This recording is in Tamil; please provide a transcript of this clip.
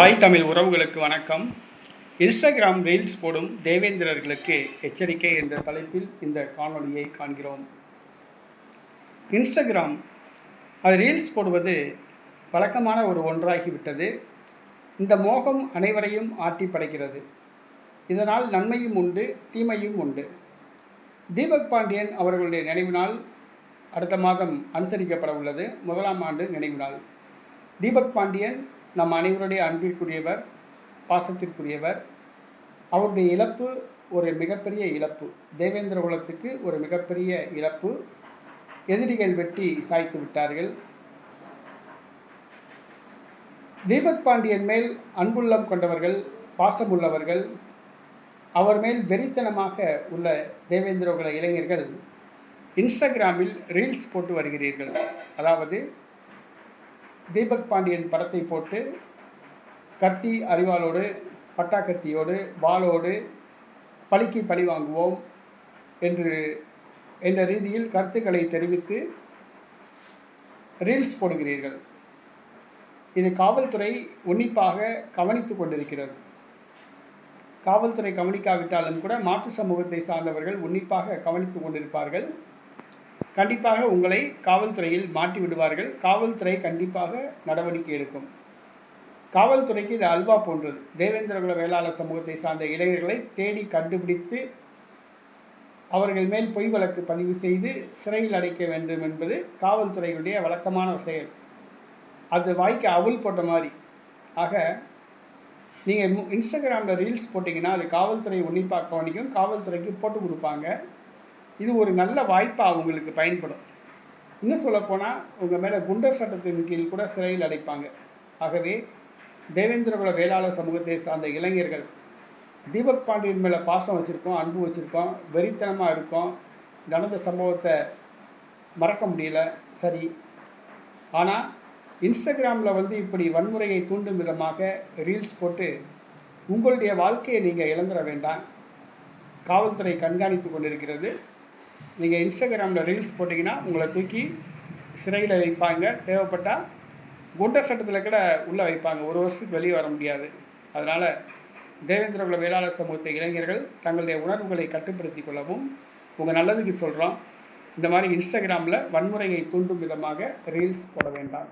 தாய் தமிழ் உறவுகளுக்கு வணக்கம். இன்ஸ்டாகிராம் ரீல்ஸ் போடும் தேவேந்திரர்களுக்கு எச்சரிக்கை என்ற தலைப்பில் இந்த காணொலியை காண்கிறோம். இன்ஸ்டாகிராம் அது ரீல்ஸ் போடுவது வழக்கமான ஒரு ஒன்றாகிவிட்டது. இந்த மோகம் அனைவரையும் ஆட்டி படைக்கிறது. இதனால் நன்மையும் உண்டு தீமையும் உண்டு. தீபக் பாண்டியன் அவர்களுடைய நினைவு நாள் அடுத்த மாதம் அனுசரிக்கப்பட உள்ளது. முதலாம் ஆண்டு நினைவு நாள். தீபக் பாண்டியன் நம் அனைவருடைய அன்பிற்குரியவர் பாசத்திற்குரியவர் அவருடைய இழப்பு ஒரு மிகப்பெரிய இழப்பு. தேவேந்திர குலத்துக்கு ஒரு மிகப்பெரிய இழப்பு. எதிரிகள் வெட்டி சாய்த்து விட்டார்கள். தீபக் பாண்டியன் மேல் அன்புள்ளம் கொண்டவர்கள் பாசமுள்ளவர்கள் அவர் மேல் வெறித்தனமாக உள்ள தேவேந்திர குல இளைஞர்கள் இன்ஸ்டாகிராமில் ரீல்ஸ் போட்டு வருகிறீர்கள். அதாவது தீபக் பாண்டியன் படத்தை போட்டு கத்தி அறிவாளோடு பட்டாக்கத்தியோடு வாளோடு பழிக்கு பழி வாங்குவோம் என்று என்ற ரீதியில் கருத்துக்களை தெரிவித்து ரீல்ஸ் போடுகிறீர்கள். இது காவல்துறை உன்னிப்பாக கவனித்து கொண்டிருக்கிறது. காவல்துறை கவனிக்காவிட்டாலும் கூட மாற்று சமூகத்தை சார்ந்தவர்கள் உன்னிப்பாக கவனித்து கொண்டிருப்பார்கள். கண்டிப்பாக உங்களை காவல்துறையில் மாட்டி விடுவார்கள் காவல்துறை கண்டிப்பாக நடவடிக்கை எடுக்கும். காவல்துறைக்கு இது அல்வா போன்றது. தேவேந்திரகுல வேளாளர் சமூகத்தை சார்ந்த இளைஞர்களை தேடி கண்டுபிடித்து அவர்கள் மேல் பொய் வழக்கு பதிவு செய்து சிறையில் அடைக்க வேண்டும் என்பது காவல்துறையுடைய வழக்கமான செயல். அது வாய்க்கு அவுள் போட்ட மாதிரி. ஆக நீங்கள் இன்ஸ்டாகிராமில் ரீல்ஸ் போட்டிங்கன்னா அது காவல்துறை உன்னிப்பாக கவனிக்கும் காவல்துறைக்கு போட்டு கொடுப்பாங்க. இது ஒரு நல்ல வாய்ப்பாக உங்களுக்கு பயன்படும். இன்னும் சொல்லப்போனால் உங்கள் மேலே குண்டர் சட்டத்தின் கீழ் கூட சிறையில் அடைப்பாங்க. ஆகவே தேவேந்திரகுல வேளாளர் சமூகத்தை சார்ந்த இளைஞர்கள் தீபக் பாண்டியன் மேலே பாசம் வச்சுருக்கோம் அன்பு வச்சுருக்கோம் வெறித்தனமாக இருக்கோம் நடந்த சம்பவத்தை மறக்க முடியல சரி. ஆனால் இன்ஸ்டாகிராமில் வந்து இப்படி வன்முறையை தூண்டும் விதமாக ரீல்ஸ் போட்டு உங்களுடைய வாழ்க்கையை நீங்கள் இழந்துட வேண்டாம். காவல்துறை கண்காணித்து கொண்டிருக்கிறது. நீங்கள் இன்ஸ்டாகிராமில் ரீல்ஸ் போட்டிங்கன்னா உங்களை தூக்கி சிறையில் வைப்பாங்க. தேவைப்பட்டால் குண்டர் சட்டத்தில் கூட உள்ளே வைப்பாங்க. ஒரு வருஷத்துக்கு வெளியே வர முடியாது. அதனால் தேவேந்திரகுல வேளாளர் சமூகத்தை இளைஞர்கள் தங்களுடைய உணர்வுகளை கட்டுப்படுத்தி கொள்ளவும் உங்கள் நல்லதுக்கு சொல்கிறோம் இந்த மாதிரி இன்ஸ்டாகிராமில் வன்முறையை தூண்டும் விதமாக ரீல்ஸ் போட வேண்டாம்.